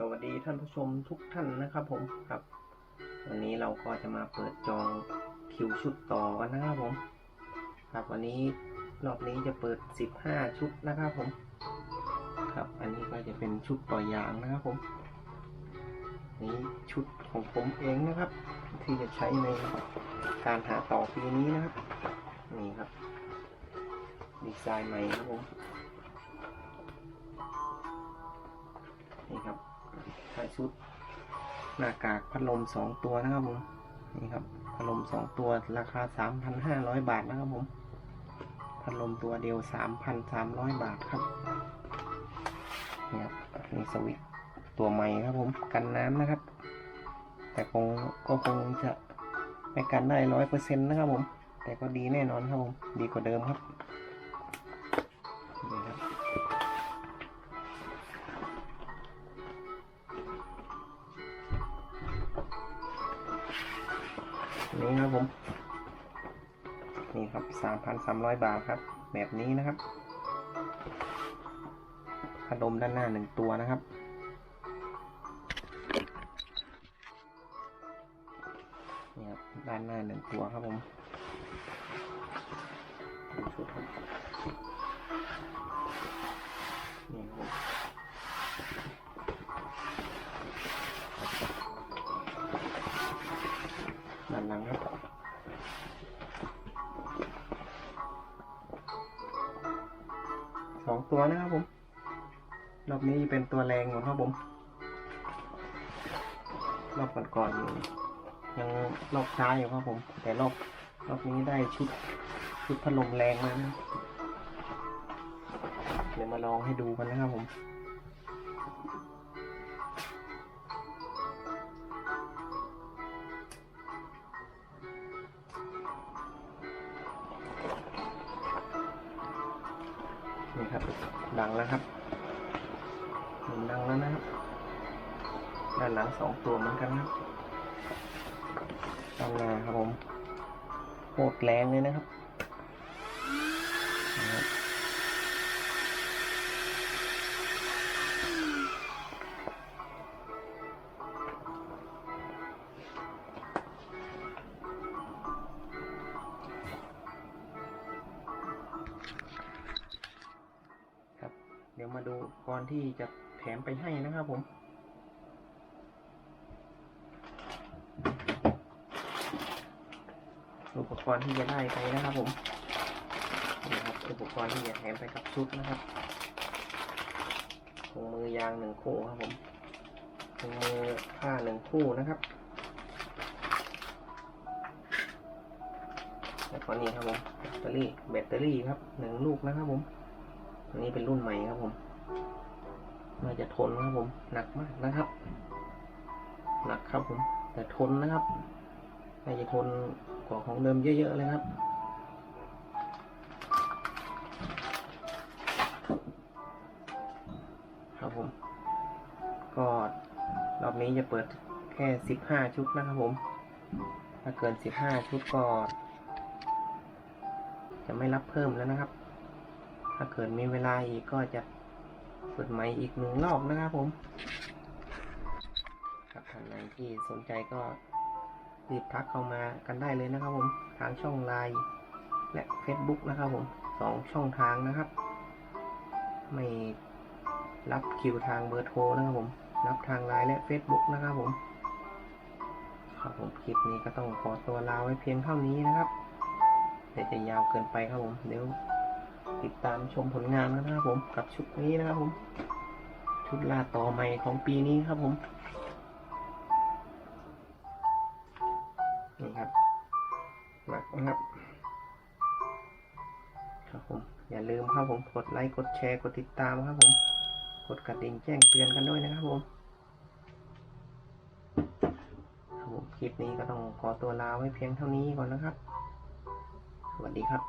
สวัสดีท่านผู้ชมทุกท่านนะครับผมครับ วันนี้เราก็จะมาเปิดจองคิวชุดต่อกันนะครับผม ครับวันนี้รอบนี้จะเปิด 15 ชุดนะครับผม ครับอันนี้ก็จะเป็นชุดต่อยางนะครับผม นี้ชุดของผมเองนะครับ ที่จะใช้ในการหาต่อปีนี้นะครับ นี่ครับดีไซน์ใหม่ครับผม ใช้ชุดหน้ากากพัดลมสองตัวนะครับผมนี่ครับพัดลมสองตัวราคาสามพันห้าร้อยบาทนะครับผมพัดลมตัวเดียวสามพันสามร้อยบาทครับนี่ครับนี่สวิตตัวใหม่ครับผมกันน้ำนะครับ แต่คงก็คงจะไม่กันได้ร้อยเปอร์เซ็นต์นะครับผม แต่ก็ดีแน่นอนครับผม ดีกว่าเดิมครับ นี่ครับผม นี่ครับสามพันสามร้อยบาทครับ แบบนี้นะครับพัดลมด้านหน้าหนึ่งตัวนะครับ นี่ครับ ด้านหน้าหนึ่งตัวครับผมชุดครับ ตัวนะครับผม รอบนี้เป็นตัวแรงหมดครับผม รอบก่อนๆยังรอบช้าอยู่ครับผม แต่รอบรอบนี้ได้ชุดชุดพัดลมแรงมานะเดี๋ยวมาลองให้ดูกันนะครับผม นี่ครับ ดังแล้วครับหมุนดังแล้วนะครับด้านหลังสองตัวเหมือนกันครับด้านหน้าครับผมโคตรแรงเลยนะครับนะครับครับ มาดูกรณ์ที่จะแถมไปให้นะครับผม อุปกรณ์ที่จะได้ไปนะครับผมนี่ครับอุปกรณ์ที่จะแถมไปกับชุดนะครับถุงมือยางหนึ่งคู่ครับผมถุงมือผ้าหนึ่งคู่นะครับแล้วก็นี่ครับผมแบตเตอรี่แบตเตอรี่ครับหนึ่งลูกนะครับผม อันนี้เป็นรุ่นใหม่ครับผมน่าจะทนครับผม หนักมากนะครับ หนักครับผม แต่ทนนะครับน่าจะทนกว่าของเดิมเยอะๆเลยครับครับผม ก็รอบนี้จะเปิดแค่สิบห้าชุดนะครับผม ถ้าเกินสิบห้าชุดก็จะไม่รับเพิ่มแล้วนะครับ ถ้าเกิดมีเวลาอีกก็จะเปิดใหม่อีกหนึ่งรอบนะครับผมครับท่านไหนที่สนใจก็รีบทักเข้ามากันได้เลยนะครับผมทางช่องไลน์และ Facebook นะครับผมสองช่องทางนะครับ ไม่รับคิวทางเบอร์โทรนะครับผม รับทางไลน์และ Facebook นะครับผมครับผมคลิปนี้ก็ต้องขอตัวลาไว้เพียงเท่านี้นะครับเดี๋ยวจะยาวเกินไปครับผมเดี๋ยว ติดตามชมผลงานนนะครับผมกับชุดนี้นะครับผม ชุดลาต่อใหม่ของปีนี้ครับผมนี่ครับหนักนะครับครับผมอย่าลืมครับผมกดไลค์กดแชร์กดติดตามครับผมกดกระดิ่งแจ้งเตือนกันด้วยนะครับผมครับผมคลิปนี้ก็ต้องขอตัวลาไว้เพียงเท่านี้ก่อนนะครับ สวัสดีครับ